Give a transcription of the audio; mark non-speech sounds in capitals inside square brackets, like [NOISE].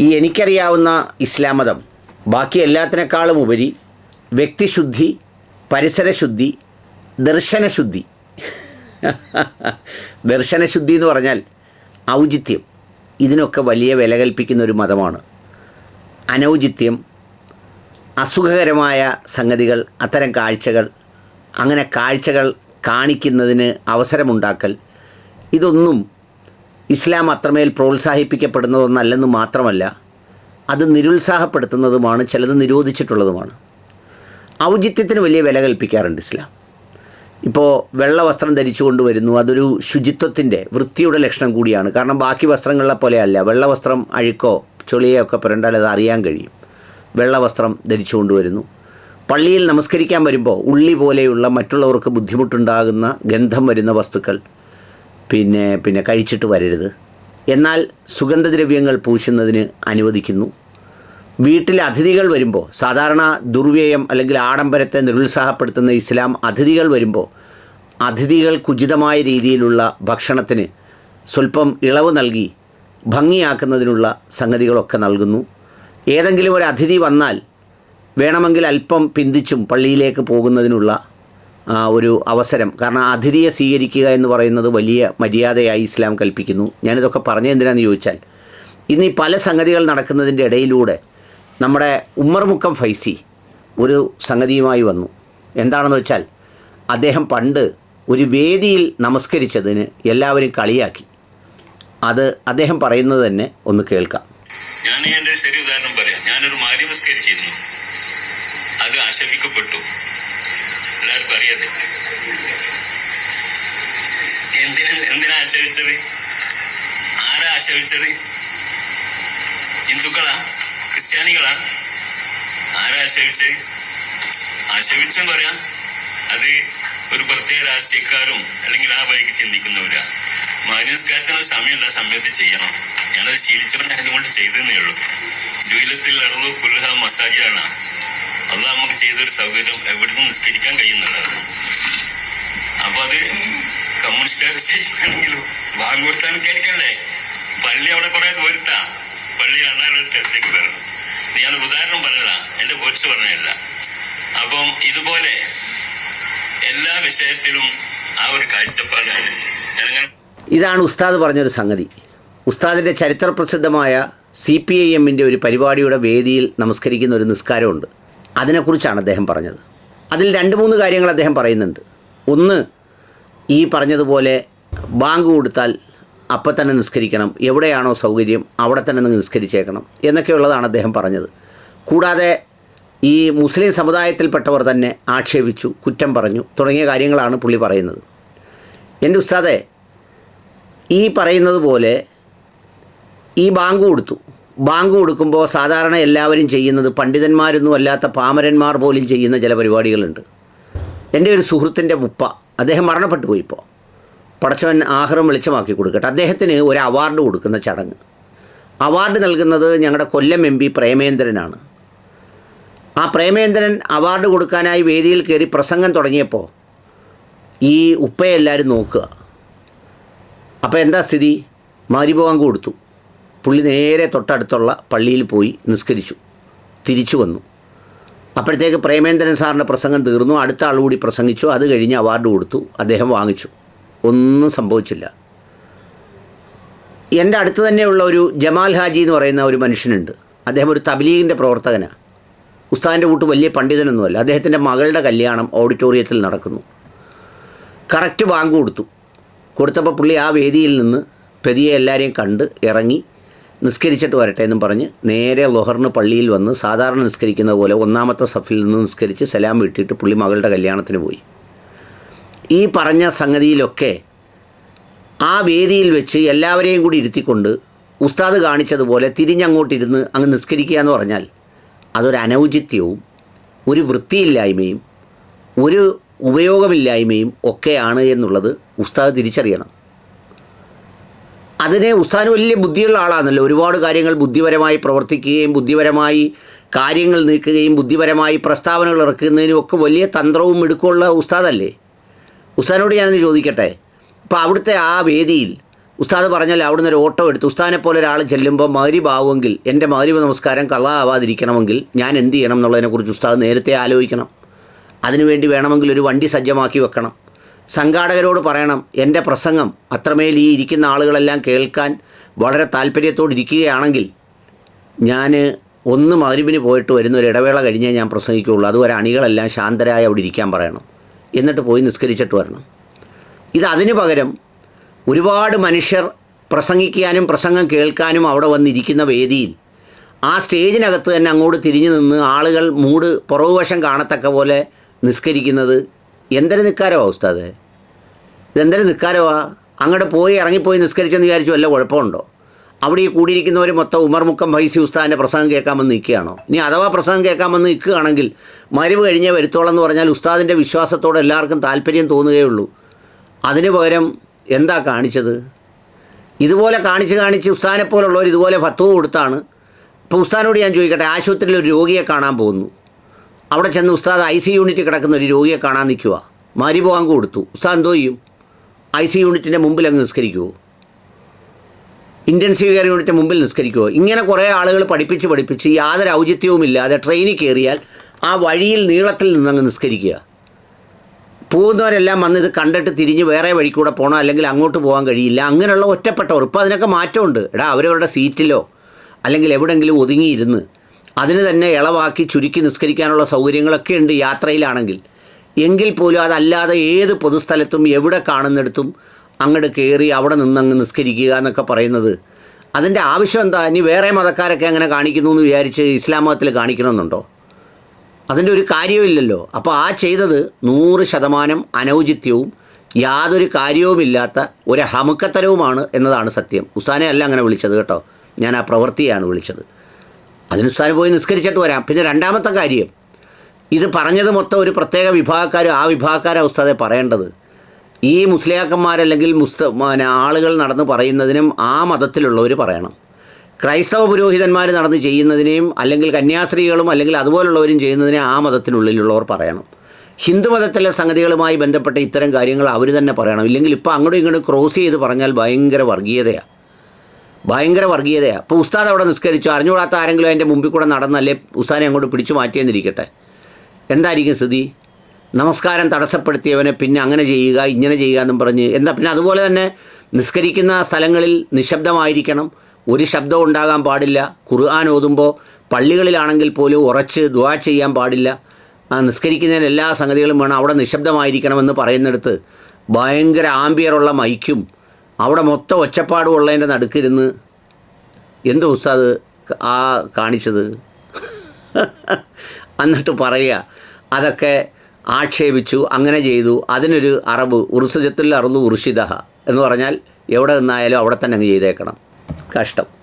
ഈ എനിക്കറിയാവുന്ന ഇസ്ലാം മതം ബാക്കി എല്ലാത്തിനേക്കാളും ഉപരി വ്യക്തിശുദ്ധി പരിസരശുദ്ധി ദർശനശുദ്ധി. [LAUGHS] ദർശനശുദ്ധി എന്ന് പറഞ്ഞാൽ ഔചിത്യം. ഇതിനൊക്കെ വലിയ വില കൽപ്പിക്കുന്ന ഒരു മതമാണ്. അനൗചിത്യം അസുഖകരമായ സംഗതികൾ അത്തരം കാഴ്ചകൾ അങ്ങനെ കാഴ്ചകൾ കാണിക്കുന്നതിന് അവസരമുണ്ടാക്കൽ ഇതൊന്നും ഇസ്ലാം അത്രമേൽ പ്രോത്സാഹിപ്പിക്കപ്പെടുന്നതൊന്നല്ലെന്ന് മാത്രമല്ല അത് നിരുത്സാഹപ്പെടുത്തുന്നതുമാണ് ചിലത് നിരോധിച്ചിട്ടുള്ളതുമാണ്. ഔചിത്യത്തിന് വലിയ വില കൽപ്പിക്കാറുണ്ട് ഇസ്ലാം. ഇപ്പോൾ വെള്ള വസ്ത്രം ധരിച്ചു കൊണ്ടുവരുന്നു അതൊരു ശുചിത്വത്തിന്റെ വൃത്തിയുടെ ലക്ഷണം കൂടിയാണ്. കാരണം ബാക്കി വസ്ത്രങ്ങളെ പോലെയല്ല വെള്ള വസ്ത്രം അഴുക്കോ ചുളിയോ ഒക്കെ പുരണ്ടാൽ അത് അറിയാൻ കഴിയും. വെള്ള വസ്ത്രം ധരിച്ചു കൊണ്ടുവരുന്നു പള്ളിയിൽ നമസ്കരിക്കാൻ വരുമ്പോൾ ഉള്ളി പോലെയുള്ള മറ്റുള്ളവർക്ക് ബുദ്ധിമുട്ടുണ്ടാകുന്ന ഗന്ധം വരുന്ന വസ്തുക്കൾ പിന്നെ പിന്നെ കഴിച്ചിട്ട് വരരുത്. എന്നാൽ സുഗന്ധദ്രവ്യങ്ങൾ പൂശുന്നതിന് അനുവദിക്കുന്നു. വീട്ടിൽ അതിഥികൾ വരുമ്പോൾ സാധാരണ ദുർവ്യയം അല്ലെങ്കിൽ ആഡംബരത്തെ നിരുത്സാഹപ്പെടുത്തുന്ന ഇസ്ലാം അതിഥികൾ വരുമ്പോൾ അതിഥികൾക്ക് ഉചിതമായ രീതിയിലുള്ള ഭക്ഷണത്തിന് സ്വല്പം ഇളവ് നൽകി ഭംഗിയാക്കുന്നതിനുള്ള സംഗതികളൊക്കെ നൽകുന്നു. ഏതെങ്കിലും ഒരു അതിഥി വന്നാൽ വേണമെങ്കിൽ അല്പം പിന്തിച്ചും പള്ളിയിലേക്ക് പോകുന്നതിനുള്ള ഒരു അവസരം. കാരണം അതിഥിയെ സ്വീകരിക്കുക എന്ന് പറയുന്നത് വലിയ മര്യാദയായി ഇസ്ലാം കൽപ്പിക്കുന്നു. ഞാനിതൊക്കെ പറഞ്ഞത് എന്തിനാണെന്ന് ചോദിച്ചാൽ ഇന്ന് ഈ പല സംഗതികൾ നടക്കുന്നതിന്റെ ഇടയിലൂടെ നമ്മുടെ ഉമ്മർമുക്കം ഫൈസി ഒരു സംഗതിയുമായി വന്നു. എന്താണെന്ന് വെച്ചാൽ അദ്ദേഹം പണ്ട് ഒരു വേദിയിൽ നമസ്കരിച്ചതിന് എല്ലാവരും കളിയാക്കി. അത് അദ്ദേഹം പറയുന്നത് തന്നെ ഒന്ന് കേൾക്കാം. ഞാൻ ശരി ഉദാഹരണം ഞാനൊരു മാരി അത് ആക്ഷേപിക്കപ്പെട്ടു എല്ലാവർക്കും അറിയാതെ എന്തിനാ എന്തിനാ ആക്ഷേപിച്ചത് ആരാ ആക്ഷേപിച്ചത് ഹിന്ദുക്കളാ? ക്രിസ്ത്യാനികളാ? ആരാ ആക്ഷേപിച്ചത് ആക്ഷേപിച്ചെന്ന് പറയാം. അത് ഒരു പ്രത്യേക രാഷ്ട്രീയക്കാരും അല്ലെങ്കിൽ ആ വഴിക്ക് ചിന്തിക്കുന്നവരാ. മാനസ്കാരത്തിന് സമയമില്ല സമയത്ത് ചെയ്യണം. ഞാനത് ശീലിച്ചവൻ അതുകൊണ്ട് ചെയ്തതെന്നേ ഉള്ളൂ. ജോയിലത്തിൽ ഇറങ്ങു പുൽഹ മസാജാണ് ചെയ്തൊരു സൗകര്യം എവിടുന്ന് നിസ്കരിക്കാൻ കഴിയുന്നുണ്ട്. അപ്പൊ അത് കമ്മ്യൂണിസ്റ്റ് ആണെങ്കിലും ബാങ്ക് കൊടുത്താൽ വിചാരിക്കണ്ടേ പള്ളി അവിടെ കുറെ ദൂരത്താ പള്ളി രണ്ടാമതൊരു സ്ഥലത്തേക്ക് വരണം. ഞാൻ ഉദാഹരണം പറഞ്ഞതാ എന്റെ കുറിച്ച് പറഞ്ഞതല്ല. അപ്പം ഇതുപോലെ എല്ലാ വിഷയത്തിലും ആ ഒരു കാഴ്ചപ്പാടാണ്. ഇതാണ് ഉസ്താദ് പറഞ്ഞൊരു സംഗതി. ഉസ്താദിന്റെ ചരിത്രപ്രസിദ്ധമായ സി പി ഐ എമ്മിന്റെ ഒരു പരിപാടിയുടെ വേദിയിൽ നമസ്കരിക്കുന്ന ഒരു നിസ്കാരമുണ്ട്. അതിനെക്കുറിച്ചാണ് അദ്ദേഹം പറഞ്ഞത്. അതിൽ രണ്ട് മൂന്ന് കാര്യങ്ങൾ അദ്ദേഹം പറയുന്നുണ്ട്. ഒന്ന് ഈ പറഞ്ഞതുപോലെ ബാങ്ക് കൊടുത്താൽ അപ്പം തന്നെ നിസ്കരിക്കണം എവിടെയാണോ സൗകര്യം അവിടെ തന്നെ നിങ്ങൾ നിസ്കരിച്ചേക്കണം എന്നൊക്കെയുള്ളതാണ് അദ്ദേഹം പറഞ്ഞത്. കൂടാതെ ഈ മുസ്ലിം സമുദായത്തിൽപ്പെട്ടവർ തന്നെ ആക്ഷേപിച്ചു കുറ്റം പറഞ്ഞു തുടങ്ങിയ കാര്യങ്ങളാണ് പുള്ളി പറയുന്നത്. എന്റെ ഉസ്താദെ ഈ പറയുന്നത് പോലെ ഈ ബാങ്ക് കൊടുത്തു ബാങ്ക് കൊടുക്കുമ്പോൾ സാധാരണ എല്ലാവരും ചെയ്യുന്നത് പണ്ഡിതന്മാരൊന്നും അല്ലാത്ത പാമരന്മാർ പോലും ചെയ്യുന്ന ചില പരിപാടികളുണ്ട്. എന്റെ ഒരു സുഹൃത്തിന്റെ ഉപ്പ അദ്ദേഹം മരണപ്പെട്ടു പോയി ഇപ്പോൾ. പടച്ചവൻ ആഹാരം വെളിച്ചമാക്കി കൊടുക്കട്ടെ. അദ്ദേഹത്തിന് ഒരു അവാർഡ് കൊടുക്കുന്ന ചടങ്ങ്. അവാർഡ് നൽകുന്നത് ഞങ്ങളുടെ കൊല്ലം എം പി പ്രേമേന്ദ്രനാണ്. ആ പ്രേമേന്ദ്രൻ അവാർഡ് കൊടുക്കാനായി വേദിയിൽ കയറി പ്രസംഗം തുടങ്ങിയപ്പോൾ ഈ ഉപ്പയെ എല്ലാവരും നോക്കുക. അപ്പോൾ എന്താ സ്ഥിതി? മാരിബാങ്ക് കൊടുത്തു. പുള്ളി നേരെ തൊട്ടടുത്തുള്ള പള്ളിയിൽ പോയി നിസ്കരിച്ചു. തിരിച്ചു വന്നു. അപ്പോഴത്തേക്ക് പ്രേമേന്ദ്രൻ സാറിന്റെ പ്രസംഗം തീർന്നു. അടുത്ത ആൾ കൂടി പ്രസംഗിച്ചു. അത് കഴിഞ്ഞ് അവാർഡ് കൊടുത്തു. അദ്ദേഹം വാങ്ങിച്ചു. ഒന്നും സംഭവിച്ചില്ല. എന്റെ അടുത്ത് തന്നെയുള്ള ഒരു ജമാൽ ഹാജി എന്ന് പറയുന്ന ഒരു മനുഷ്യനുണ്ട്. അദ്ദേഹം ഒരു തബ്ലീഗിന്റെ പ്രവർത്തകനാണ് ഉസ്താദിന്റെ കൂട്ട് വലിയ പണ്ഡിതനൊന്നുമല്ല. അദ്ദേഹത്തിന്റെ മകളുടെ കല്യാണം ഓഡിറ്റോറിയത്തിൽ നടക്കുന്നു. കറക്റ്റ് ബാങ്ക് കൊടുത്തു. കൊടുത്തപ്പോൾ പുള്ളി ആ വേദിയിൽ നിന്ന് പെരിയെ എല്ലാവരെയും കണ്ട് ഇറങ്ങി നിസ്കരിച്ചിട്ട് വരട്ടെ എന്നും പറഞ്ഞ് നേരെ ലൊഹറിന് പള്ളിയിൽ വന്ന് സാധാരണ നിസ്കരിക്കുന്ന പോലെ ഒന്നാമത്തെ സഫിൽ നിന്ന് നിസ്കരിച്ച് സലാം വിട്ടിട്ട് പുള്ളി മകളുടെ കല്യാണത്തിന് പോയി. ഈ പറഞ്ഞ സംഗതിയിലൊക്കെ ആ വേദിയിൽ വെച്ച് എല്ലാവരെയും കൂടി ഇരുത്തിക്കൊണ്ട് ഉസ്താദ് കാണിച്ചതുപോലെ തിരിഞ്ഞങ്ങോട്ടിരുന്ന് അങ്ങ് നിസ്കരിക്കുക എന്ന് പറഞ്ഞാൽ അതൊരു അനൗചിത്യവും ഒരു വൃത്തിയില്ലായ്മയും ഒരു ഉപയോഗമില്ലായ്മയും ഒക്കെയാണ് എന്നുള്ളത് ഉസ്താദ് തിരിച്ചറിയണം. അതിന് ഉസ്താൻ വലിയ ബുദ്ധിയുള്ള ആളാണല്ലോ ഒരുപാട് കാര്യങ്ങൾ ബുദ്ധിപരമായി പ്രവർത്തിക്കുകയും ബുദ്ധിപരമായി കാര്യങ്ങൾ നീക്കുകയും ബുദ്ധിപരമായി പ്രസ്താവനകൾ ഇറക്കുന്നതിനും ഒക്കെ വലിയ തന്ത്രവും മിടുക്കമുള്ള ഉസ്താദല്ലേ? ഉസ്താനോട് ഞാനൊന്ന് ചോദിക്കട്ടെ. ഇപ്പോൾ അവിടുത്തെ ആ വേദിയിൽ ഉസ്താദ് പറഞ്ഞാൽ അവിടുന്ന് ഒരു ഓട്ടോ എടുത്ത് ഉസ്താനെ പോലെ ഒരാൾ ചെല്ലുമ്പോൾ മഗ്രിബ് ആവുമെങ്കിൽ എന്റെ മഗ്രിബ് നമസ്കാരം കള്ളാവാതിരിക്കണമെങ്കിൽ ഞാൻ എന്ത് ചെയ്യണം എന്നുള്ളതിനെക്കുറിച്ച് ഉസ്താദ് നേരത്തെ ആലോചിക്കണം. അതിനുവേണ്ടി വേണമെങ്കിൽ ഒരു വണ്ടി സജ്ജമാക്കി വെക്കണം. സംഘാടകരോട് പറയണം എന്റെ പ്രസംഗം അത്രമേൽ ഈ ഇരിക്കുന്ന ആളുകളെല്ലാം കേൾക്കാൻ വളരെ താല്പര്യത്തോടെ ഇരിക്കുകയാണെങ്കിൽ ഞാൻ ഒന്ന് മഗ്രിബിന് പോയിട്ട് വരുന്ന ഒരു ഇടവേള കഴിഞ്ഞേ ഞാൻ പ്രസംഗിക്കുകയുള്ളൂ. അതുവരെ അണികളെല്ലാം ശാന്തരായി അവിടെ ഇരിക്കാൻ പറയണം. എന്നിട്ട് പോയി നിസ്കരിച്ചിട്ട് വരണം. ഇത് അതിനു പകരം ഒരുപാട് മനുഷ്യർ പ്രസംഗിക്കാനും പ്രസംഗം കേൾക്കാനും അവിടെ വന്നിരിക്കുന്ന വേദിയിൽ ആ സ്റ്റേജിനകത്ത് തന്നെ അങ്ങോട്ട് തിരിഞ്ഞു നിന്ന് ആളുകൾ മൂട് പുറകുവശം കാണത്തക്ക പോലെ നിസ്കരിക്കുന്നത് എന്തൊരു നിൽക്കാരോ ഉസ്താദ്? ഇതെന്തൊരു നിൽക്കാരവാ അങ്ങോട്ട് പോയി ഇറങ്ങിപ്പോയി നിസ്കരിച്ചെന്ന് വിചാരിച്ചു വല്ല കുഴപ്പമുണ്ടോ? അവിടെ ഈ കൂടിയിരിക്കുന്നവർ മൊത്തം ഉമർമുക്കം വൈസി ഉസ്താദിന്റെ പ്രസംഗം കേൾക്കാമെന്ന് നിൽക്കുകയാണോ? ഇനി അഥവാ പ്രസംഗം കേൾക്കാമെന്ന് നിൽക്കുകയാണെങ്കിൽ മരുവ് കഴിഞ്ഞേ വരുത്തോളം എന്ന് പറഞ്ഞാൽ ഉസ്താദിന്റെ വിശ്വാസത്തോടെ എല്ലാവർക്കും താല്പര്യം തോന്നുകയുള്ളൂ അതിന് പകരം എന്താ കാണിച്ചത്? ഇതുപോലെ കാണിച്ച് കാണിച്ച് ഉസ്താദിനെ പോലുള്ളവർ ഇതുപോലെ ഫത്വ കൊടുത്താണ്. ഇപ്പോൾ ഉസ്താനോട് ഞാൻ ചോദിക്കട്ടെ ആശുപത്രിയിൽ ഒരു രോഗിയെ കാണാൻ പോകുന്നു. അവിടെ ചെന്ന് ഉസ്താദ് ഐ സി യൂണിറ്റ് കിടക്കുന്ന ഒരു രോഗിയെ കാണാൻ നിൽക്കുക മാരി പോകാൻ കൊടുത്തു. ഉസ്താദ് എന്തോ ചെയ്യും? ഐ സി യൂണിറ്റിന്റെ മുമ്പിൽ അങ്ങ് നിസ്കരിക്കുമോ ഇന്റൻസീവ് കെയർ യൂണിറ്റ് മുമ്പിൽ നിസ്കരിക്കുമോ ഇങ്ങനെ കുറേ ആളുകൾ പഠിപ്പിച്ച് പഠിപ്പിച്ച് യാതൊരു ഔചിത്യവുമില്ലാതെ ട്രെയിനിൽ കയറിയാൽ ആ വഴിയിൽ നീളത്തിൽ നിന്നങ്ങ് നിസ്കരിക്കുക. പോകുന്നവരെല്ലാം വന്ന് ഇത് കണ്ടിട്ട് തിരിഞ്ഞ് വേറെ വഴി കൂടെ പോകണം അല്ലെങ്കിൽ അങ്ങോട്ട് പോകാൻ കഴിയില്ല. അങ്ങനെയുള്ള ഒറ്റപ്പെട്ടവർ. ഇപ്പോൾ അതിനൊക്കെ മാറ്റമുണ്ട്. എടാ അവരവരുടെ സീറ്റിലോ അല്ലെങ്കിൽ എവിടെയെങ്കിലും ഒതുങ്ങിയിരുന്ന് അതിന് തന്നെ ഇളവാക്കി ചുരുക്കി നിസ്കരിക്കാനുള്ള സൗകര്യങ്ങളൊക്കെ ഉണ്ട് യാത്രയിലാണെങ്കിൽ. എങ്കിൽ പോലും അതല്ലാതെ ഏത് പൊതുസ്ഥലത്തും എവിടെ കാണുന്നിടത്തും അങ്ങോട്ട് കയറി അവിടെ നിന്നങ്ങ് നിസ്കരിക്കുക എന്നൊക്കെ പറയുന്നത്. അതിന്റെ ആവശ്യം എന്താ? ഇനി വേറെ മതക്കാരൊക്കെ അങ്ങനെ കാണിക്കുന്നു എന്ന് വിചാരിച്ച് ഇസ്ലാം മതത്തിൽ കാണിക്കണമെന്നുണ്ടോ? അതിന്റെ ഒരു കാര്യവുമില്ലല്ലോ അപ്പോൾ ആ ചെയ്തത് നൂറ് ശതമാനം അനൗചിത്യവും യാതൊരു കാര്യവുമില്ലാത്ത ഒരു ഹമുക്കത്തരവുമാണ് എന്നതാണ് സത്യം. ഉസ്താനെ അല്ല അങ്ങനെ വിളിച്ചത് കേട്ടോ. ഞാൻ ആ പ്രവൃത്തിയാണ് വിളിച്ചത്. അതിന് ഉസ്താനെ പോയി നിസ്കരിച്ചിട്ട് വരാം. പിന്നെ രണ്ടാമത്തെ കാര്യം ഇത് പറഞ്ഞത് മൊത്തം ഒരു പ്രത്യേക വിഭാഗക്കാർ ആ വിഭാഗക്കാരെ ഉസ്താദെ പറയേണ്ടത്. ഈ മുസ്ലിയാക്കന്മാരല്ലെങ്കിൽ മുസ്ത ആളുകൾ നടന്ന് പറയുന്നതിനും ആ മതത്തിലുള്ളവർ പറയണം. ക്രൈസ്തവ പുരോഹിതന്മാർ നടന്ന് ചെയ്യുന്നതിനെയും അല്ലെങ്കിൽ കന്യാസ്ത്രീകളും അല്ലെങ്കിൽ അതുപോലുള്ളവരും ചെയ്യുന്നതിനെ ആ മതത്തിനുള്ളിലുള്ളവർ പറയണം. ഹിന്ദു മതത്തിലെ സംഗതികളുമായി ബന്ധപ്പെട്ട ഇത്തരം കാര്യങ്ങൾ അവർ തന്നെ പറയണം. ഇല്ലെങ്കിൽ ഇപ്പോൾ അങ്ങോട്ടും ഇങ്ങോട്ടും ക്രോസ് ചെയ്ത് പറഞ്ഞാൽ ഭയങ്കര വർഗീയതയാണ് ഭയങ്കര വർഗീയതയാണ് അപ്പോൾ ഉസ്താദ് അവിടെ നിസ്കരിച്ചു. അറിഞ്ഞുകൂടാത്ത ആരെങ്കിലും അതിന്റെ മുമ്പിൽ കൂടെ നടന്നല്ലേ ഉസ്താദിനെ അങ്ങോട്ട് പിടിച്ചു മാറ്റിയെന്നിരിക്കട്ടെ? എന്തായിരിക്കും സ്ഥിതി? നമസ്കാരം തടസ്സപ്പെടുത്തിയവനെ പിന്നെ അങ്ങനെ ചെയ്യുക ഇങ്ങനെ ചെയ്യുക എന്നും പറഞ്ഞ് എന്താ പിന്നെ അതുപോലെ തന്നെ നിസ്കരിക്കുന്ന സ്ഥലങ്ങളിൽ നിശബ്ദമായിരിക്കണം. ഒരു ശബ്ദം ഉണ്ടാകാൻ പാടില്ല. ഖുർആൻ ഓതുമ്പോൾ പള്ളികളിലാണെങ്കിൽ പോലും ഉറച്ച് ദുവാ ചെയ്യാൻ പാടില്ല. നിസ്കരിക്കുന്നതിന് എല്ലാ സംഗതികളും വേണം. അവിടെ നിശബ്ദമായിരിക്കണമെന്ന് പറയുന്നിടത്ത് ഭയങ്കര ആംബിയറുള്ള മൈക്കും അവിടെ മൊത്തം ഒച്ചപ്പാടും ഉള്ളതിന്റെ നടുക്കിരുന്ന് എന്ത് ഉസ്താദ് ആ കാണിച്ചത്? [LAUGHS] എന്നിട്ട് പറയുക അതൊക്കെ ആക്ഷേപിച്ചു അങ്ങനെ ചെയ്തു. അതിനൊരു അറബ് ഉറുസുജത്തിൽ അറുന്നു ഉറുഷിദഹ എന്ന് പറഞ്ഞാൽ എവിടെ നിന്നായാലും അവിടെ തന്നെ അങ്ങ് ചെയ്തേക്കണം. കഷ്ടം.